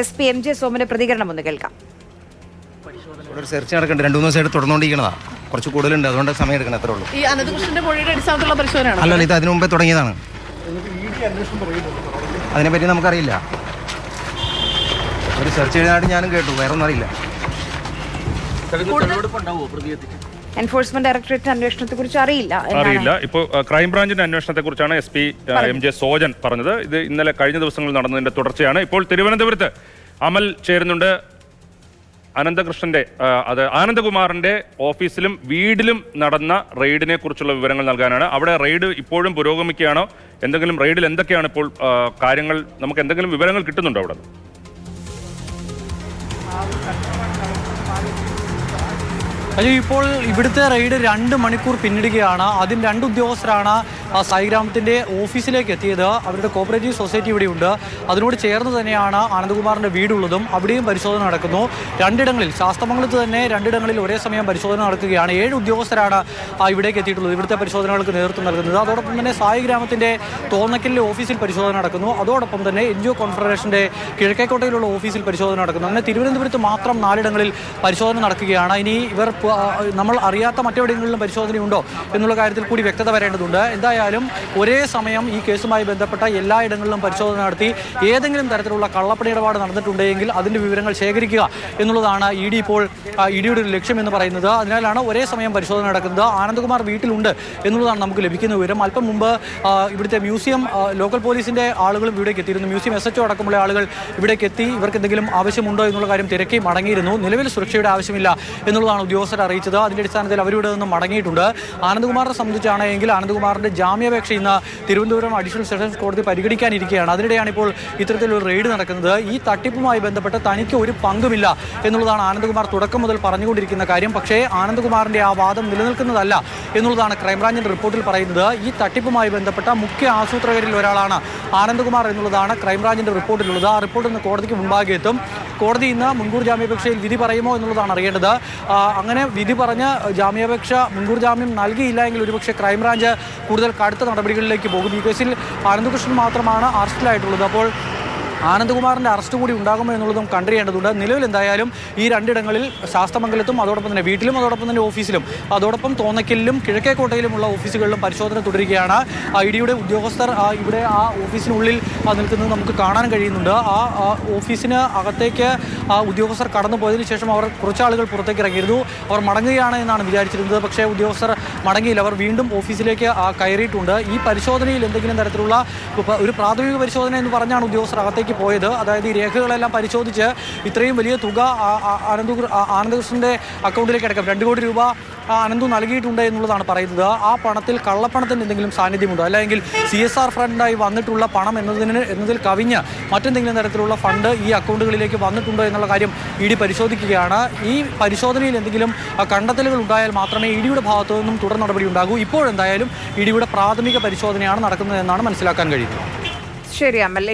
S P M J സോമന്റെ പ്രതികരണം ഒന്ന് കേൾക്കാം. ഇവിടെ ഒരു സെർച്ച് നടക്കുന്നുണ്ട്. രണ്ട് മൂന്ന് ദിവസമായിട്ട് തുടർന്നുകൊണ്ടിരിക്കുന്നതാണ് കുറച്ച് കൂടുതലുണ്ട്. അതുകൊണ്ട് സമയം എടുക്കണം അത്രേ ഉള്ളൂ. ഈ അനന്തകൃഷ്ണന്റെ മൊഴിയുടെ അടിസ്ഥാനത്തിലുള്ള പരിശോധനയാണ്? അല്ലല്ല ഇത് അതിനു മുമ്പേ തുടങ്ങിയതാണ്. അതിനെപ്പറ്റി നമുക്കറിയില്ല. ഒരു സെർച്ച് ചെയ്തതായിട്ട് ഞാനും കേട്ടു. വേറെ ഒന്നും അറിയില്ല എൻഫോഴ്സ്മെന്റ് ഡയറക്ടറേറ്റ് അന്വേഷണത്തെ കുറിച്ച് അറിയില്ല അറിയില്ല. ഇപ്പോൾ ക്രൈംബ്രാഞ്ചിന്റെ അന്വേഷണത്തെ കുറിച്ചാണ് S P M J Sojan പറഞ്ഞത്. ഇത് ഇന്നലെ കഴിഞ്ഞ ദിവസങ്ങളിൽ നടന്നതിന്റെ തുടർച്ചയാണ്. ഇപ്പോൾ തിരുവനന്തപുരത്ത് അമൽ ചേരുന്നുണ്ട്. അനന്തകൃഷ്ണന്റെ അത് ആനന്ദകുമാറിന്റെ ഓഫീസിലും വീടിലും നടന്ന റെയ്ഡിനെ കുറിച്ചുള്ള വിവരങ്ങൾ നൽകാനാണ്. അവിടെ റെയ്ഡ് ഇപ്പോഴും പുരോഗമിക്കുകയാണോ? എന്തെങ്കിലും റെയ്ഡിൽ എന്തൊക്കെയാണ് ഇപ്പോൾ കാര്യങ്ങൾ? നമുക്ക് എന്തെങ്കിലും വിവരങ്ങൾ കിട്ടുന്നുണ്ടോ അവിടെ? അയ്യോ ഇപ്പോൾ ഇവിടുത്തെ റെയ്ഡ് രണ്ട് മണിക്കൂർ പിന്നിടുകയാണ്. അതിന് രണ്ട് ഉദ്യോഗസ്ഥരാണ് സായിഗ്രാമത്തിന്റെ ഓഫീസിലേക്ക് എത്തിയത്. അവരുടെ കോപ്പറേറ്റീവ് സൊസൈറ്റി ഇവിടെയുണ്ട് അതിനോട് ചേർന്ന് തന്നെയാണ് ആനന്ദകുമാറിന്റെ വീടുള്ളതും. അവിടെയും പരിശോധന നടക്കുന്നു. രണ്ടിടങ്ങളിൽ ശാസ്തമംഗലത്ത് തന്നെ രണ്ടിടങ്ങളിൽ ഒരേ സമയം പരിശോധന നടക്കുകയാണ്. ഏഴ് ഉദ്യോഗസ്ഥരാണ് ഇവിടേക്ക് എത്തിയിട്ടുള്ളത്. ഇവിടുത്തെ പരിശോധനകൾക്ക് നേതൃത്വം നൽകുന്നത്. അതോടൊപ്പം തന്നെ സായി ഗ്രാമത്തിന്റെ തോന്നക്കലിലെ ഓഫീസിൽ പരിശോധന നടക്കുന്നു. അതോടൊപ്പം തന്നെ എൻ ജി ഒ കോൺഫെഡറേഷന്റെ കിഴക്കേക്കോട്ടയിലുള്ള ഓഫീസിൽ പരിശോധന നടക്കുന്നു. അങ്ങനെ തിരുവനന്തപുരത്ത് മാത്രം നാലിടങ്ങളിൽ പരിശോധന നടക്കുകയാണ്. ഇനി ഇവർ നമ്മൾ അറിയാത്ത മറ്റെവിടെയെങ്കിലും പരിശോധനയുണ്ടോ എന്നുള്ള കാര്യത്തിൽ കൂടി വ്യക്തത വരേണ്ടതുണ്ട്. എന്തായാലും ഒരേ സമയം ഈ കേസുമായി ബന്ധപ്പെട്ട എല്ലായിടങ്ങളിലും പരിശോധന നടത്തി ഏതെങ്കിലും തരത്തിലുള്ള കള്ളപ്പണി ഇടപാട് നടന്നിട്ടുണ്ടെങ്കിൽ അതിന്റെ വിവരങ്ങൾ ശേഖരിക്കുക എന്നുള്ളതാണ് ഇ ഡി ഇപ്പോൾ ഇ ഡിയുടെ ഒരു ലക്ഷ്യം എന്ന് പറയുന്നത്. അതിനാലാണ് ഒരേ സമയം പരിശോധന നടക്കുന്നത്. ആനന്ദകുമാർ വീട്ടിലുണ്ട് എന്നുള്ളതാണ് നമുക്ക് ലഭിക്കുന്ന വിവരം. അല്പം മുമ്പ് ഇവിടുത്തെ മ്യൂസിയം ലോക്കൽ പോലീസിന്റെ ആളുകളും ഇവിടേക്ക് എത്തിയിരുന്നു. മ്യൂസിയം എസ് എച്ച് അടക്കമുള്ള ആളുകൾ ഇവിടേക്ക് എത്തി. ഇവർക്ക് എന്തെങ്കിലും ആവശ്യമുണ്ടോ എന്നുള്ള കാര്യം തിരക്കി മടങ്ങിയിരുന്നു. നിലവിൽ സുരക്ഷയുടെ ആവശ്യമില്ല എന്നുള്ളതാണ് ഉദ്യോഗസ്ഥർ അറിയിച്ചത്. അതിന്റെ അടിസ്ഥാനത്തിൽ അവരിവിടെ നിന്ന് മടങ്ങിയിട്ടുണ്ട്. ആനന്ദകുമാറിനെ സംബന്ധിച്ചാണെങ്കിൽ ആനന്ദകുമാറിന്റെ ജാമ്യാപേക്ഷ ഇന്ന് തിരുവനന്തപുരം അഡീഷണൽ സെഷൻസ് കോടതി പരിഗണിക്കാനിരിക്കുകയാണ്. അതിനിടെയാണ് ഇപ്പോൾ ഇത്തരത്തിലൊരു റെയ്ഡ് നടക്കുന്നത്. ഈ തട്ടിപ്പുമായി ബന്ധപ്പെട്ട് തനിക്ക് ഒരു പങ്കുമില്ല എന്നുള്ളതാണ് ആനന്ദകുമാർ തുടക്കം മുതൽ പറഞ്ഞുകൊണ്ടിരിക്കുന്ന കാര്യം. പക്ഷേ ആനന്ദകുമാറിന്റെ ആ വാദം നിലനിൽക്കുന്നതല്ല എന്നുള്ളതാണ് ക്രൈംബ്രാഞ്ചിന്റെ റിപ്പോർട്ടിൽ പറയുന്നത്. ഈ തട്ടിപ്പുമായി ബന്ധപ്പെട്ട മുഖ്യ ആസൂത്രകരിൽ ഒരാളാണ് ആനന്ദകുമാർ എന്നുള്ളതാണ് ക്രൈംബ്രാഞ്ചിന്റെ റിപ്പോർട്ടിലുള്ളത്. ആ റിപ്പോർട്ട് ഇന്ന് കോടതിക്ക് മുമ്പാകെ എത്തും. കോടതി ഇന്ന് മുൻകൂർ ജാമ്യാപേക്ഷയിൽ വിധി പറയുമോ എന്നുള്ളതാണ് അറിയേണ്ടത്. അങ്ങനെ വിധി പറഞ്ഞ് ജാമ്യാപേക്ഷ മുൻകൂർ ജാമ്യം നൽകിയില്ല എങ്കിൽ ഒരുപക്ഷെ ക്രൈംബ്രാഞ്ച് കൂടുതൽ കടുത്ത നടപടികളിലേക്ക് പോകും. ഈ കേസിൽ ആനന്ദകൃഷ്ണൻ മാത്രമാണ് അറസ്റ്റിലായിട്ടുള്ളത്. അപ്പോൾ ആനന്ദകുമാറിന്റെ അറസ്റ്റ് കൂടി ഉണ്ടാകുമോ എന്നുള്ളതും കണ്ടറിയേണ്ടതുണ്ട് നിലവിൽ എന്തായാലും ഈ രണ്ടിടങ്ങളിൽ ശാസ്തമംഗലത്തും അതോടൊപ്പം തന്നെ വീട്ടിലും അതോടൊപ്പം തന്നെ ഓഫീസിലും അതോടൊപ്പം തോന്നക്കലിലും കിഴക്കേക്കോട്ടയിലുമുള്ള ഓഫീസുകളിലും പരിശോധന തുടരുകയാണ്. ഐ ഡിയുടെ ഉദ്യോഗസ്ഥർ ഇവിടെ ആ ഓഫീസിനുള്ളിൽ നിൽക്കുന്നത് നമുക്ക് കാണാൻ കഴിയുന്നുണ്ട്. ആ ഓഫീസിന് അകത്തേക്ക് ഉദ്യോഗസ്ഥർ കടന്നു പോയതിനു ശേഷം അവർ കുറച്ച് ആളുകൾ പുറത്തേക്ക് ഇറങ്ങിയിരുന്നു. അവർ മടങ്ങുകയാണ് എന്നാണ് വിചാരിച്ചിരുന്നത്. പക്ഷേ ഉദ്യോഗസ്ഥർ മടങ്ങിയില്ല. അവർ വീണ്ടും ഓഫീസിലേക്ക് കയറിയിട്ടുണ്ട്. ഈ പരിശോധനയിൽ എന്തെങ്കിലും തരത്തിലുള്ള ഒരു പ്രാഥമിക പരിശോധന എന്ന് പറഞ്ഞാണ് ഉദ്യോഗസ്ഥർ അകത്തേക്ക് പോയത്. അതായത് ഈ രേഖകളെല്ലാം പരിശോധിച്ച് ഇത്രയും വലിയ തുക ആനന്ദ ആനന്ദകൃഷ്ണന്റെ അക്കൗണ്ടിലേക്ക് അടക്കം രണ്ട് കോടി രൂപ അനന്തു നൽകിയിട്ടുണ്ട് എന്നുള്ളതാണ് പറയുന്നത്. ആ പണത്തിൽ കള്ളപ്പണത്തിന് എന്തെങ്കിലും സാന്നിധ്യമുണ്ടോ? അല്ലെങ്കിൽ സി എസ് ആർ ഫണ്ടായി വന്നിട്ടുള്ള പണം എന്നതിന് എന്നതിൽ കവിഞ്ഞ് മറ്റെന്തെങ്കിലും തരത്തിലുള്ള ഫണ്ട് ഈ അക്കൗണ്ടുകളിലേക്ക് വന്നിട്ടുണ്ടോ എന്നുള്ള കാര്യം ഇ ഡി പരിശോധിക്കുകയാണ്. ഈ പരിശോധനയിൽ എന്തെങ്കിലും കണ്ടെത്തലുകൾ ഉണ്ടായാൽ മാത്രമേ ഇ ഡിയുടെ ഭാഗത്തു നിന്നും തുടർ നടപടി ഉണ്ടാകൂ. ഇപ്പോഴെന്തായാലും ഇ ഡിയുടെ പ്രാഥമിക പരിശോധനയാണ് നടക്കുന്നതെന്നാണ് മനസ്സിലാക്കാൻ കഴിയുന്നത്. ശരി അമൽ.